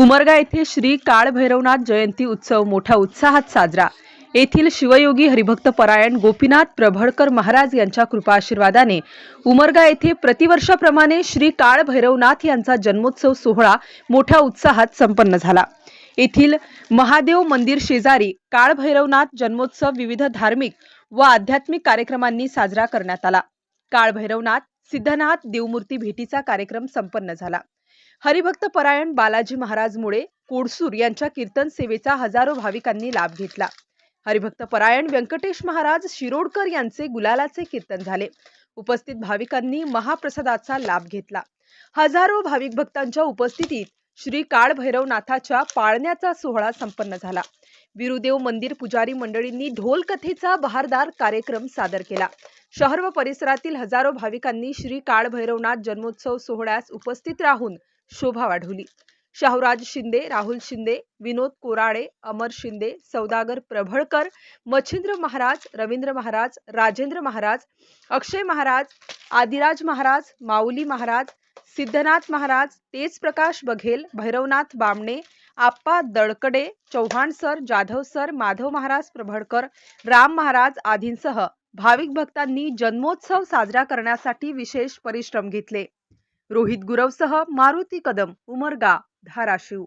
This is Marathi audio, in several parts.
उमरगा येथे श्री काळभैरवनाथ जयंती उत्सव मोठ्या उत्साहात साजरा. येथील शिवयोगी हरिभक्त परायण गोपीनाथ प्रभळकर महाराज यांच्या कृपाशीर्वादाने उमरगा येथे प्रतिवर्षाप्रमाणे श्री काळभैरवनाथ यांचा जन्मोत्सव सोहळा मोठ्या उत्साहात संपन्न झाला. येथील महादेव मंदिर शेजारी काळभैरवनाथ जन्मोत्सव विविध धार्मिक व आध्यात्मिक कार्यक्रमांनी साजरा करण्यात आला. काळभैरवनाथ सिद्धनाथ देवमूर्ती भेटीचा कार्यक्रम संपन्न झाला. हरिभक्त परायण बालाजी महाराज मुळे कोडसूर यांच्या कीर्तन सेवेचा हजारो भाविकांनी लाभ घेतला. हरिभक्त परायण व्यंकटेश महाराज शिरोडकर यांचे गुलालाचे कीर्तन झाले. उपस्थित भाविकांनी महाप्रसादाचा लाभ घेतला. हजारो भाविक भक्तांच्या उपस्थितीत श्री काळभैरवनाथाच्या पाळण्याचा सोहळा संपन्न झाला. विरुदेव मंदिर पुजारी मंडळींनी ढोल कथेचा बहारदार कार्यक्रम सादर केला. शहर व परिसरातील हजारो भाविकांनी श्री काळभैरवनाथ जन्मोत्सव सोहळ्यास उपस्थित राहून शोभा वाढवली. शाहूराज शिंदे राहुल शिंदे विनोद कोराडे अमर शिंदे सौदागर प्रभळकर मच्छिंद्र महाराज रवींद्र महाराज राजेंद्र महाराज अक्षय महाराज आदिराज महाराज माऊली महाराज सिद्धनाथ महाराज तेज प्रकाश बघेल भैरवनाथ बामणे आप्पा दडकडे चव्हाण सर जाधव सर माधव महाराज प्रभळकर राम महाराज आदींसह भाविक भक्तांनी जन्मोत्सव साजरा करण्यासाठी विशेष परिश्रम घेतले. रोहित गुरवसह मारुती कदम उमरगा धाराशिव.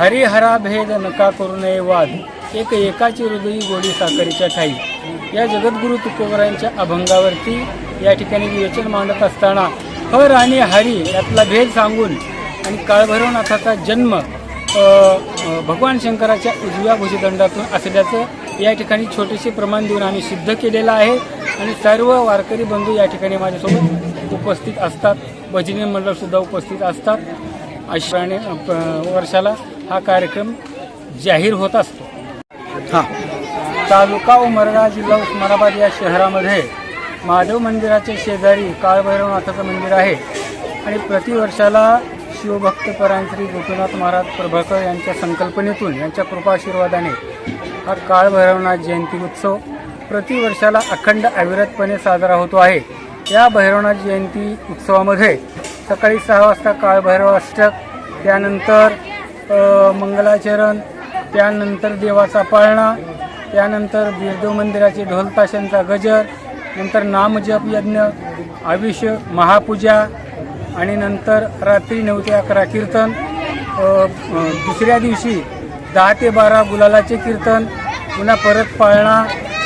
हरिहरा भेद नका करू नये वाद. एक एकाची हृदयी गोडी साखरेच्या ठाई. या जगद्गुरु तुकोबरांच्या अभंगावरती या ठिकाणी विवेचन मांडत असताना हर आणि हरी यातला भेद सांगून आणि काळभैरवनाथाचा जन्म भगवान शंकराच्या उजव्या भुजदंडातून असल्याचं या ठिकाणी छोटेसे प्रमाण देऊन आम्ही सिद्ध केलेलं आहे. आणि सर्व वारकरी बंधू या ठिकाणी माझ्यासोबत उपस्थित असतात. भजनी मंडळसुद्धा उपस्थित असतात. अशाने वर्षाला हा कार्यक्रम जाहीर होत असतो. तालुका उमरगा जिल्हा उस्मानाबाद या शहरामध्ये महादेव मंदिराच्या शेजारी काळभैरवनाथाचं मंदिर आहे. आणि प्रतिवर्षाला शिवभक्त परांश्री गोपीनाथ महाराज प्रभाकर यांच्या संकल्पनेतून यांच्या कृपाशीर्वादाने हा काळभैरवनाथ जयंती उत्सव प्रतिवर्षाला अखंड अविरतपणे साजरा होतो आहे. या भैरवनाथ जयंती उत्सवामध्ये सकाळी सहा वाजता काळभैरव अष्टक त्यानंतर मंगलाचरण त्यानंतर देवाचा पाळणा त्यानंतर बिरदेव मंदिराचे ढोलताशांचा गजर नंतर नामजप यज्ञ आयुष्य महापूजा आणि नंतर रात्री नऊ ते अकरा कीर्तन दुसऱ्या दिवशी दहा ते बारा गुलालाचे कीर्तन पुन्हा परत पाळणा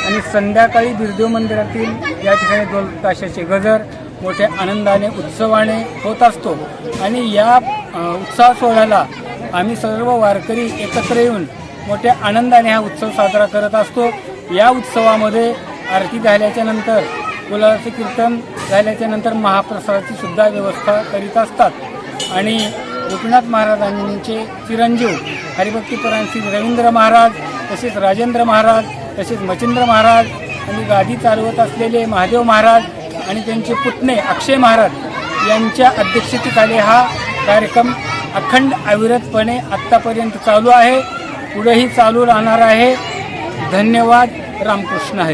आणि संध्याकाळी बिरदेव मंदिरातील या ठिकाणी दोन ताशाचे गजर मोठ्या आनंदाने उत्सवाने होत असतो. आणि या उत्साह सोहळ्याला आम्ही सर्व वारकरी एकत्र येऊन मोठ्या आनंदाने हा उत्सव साजरा करत असतो. या उत्सवामध्ये आरती झाल्याच्यानंतर कीर्तन झाल्याच्यानंतर महाप्रसादाची सुद्धा व्यवस्था करीत असतात. आणि गोपीनाथ महाराजांचे चिरंजीव हरिभक्तीपरांची रवींद्र महाराज तसेच राजेंद्र महाराज तसेच मचिंद्र महाराज आणि गादी चालवत असलेले महादेव महाराज आणि त्यांचे पुतणे अक्षय महाराज यांच्या अध्यक्षतेखाली हा कार्यक्रम अखंड अविरतपणे आत्तापर्यंत चालू आहे. पुढेही चालू राहणार आहे. धन्यवाद. रामकृष्ण हरी.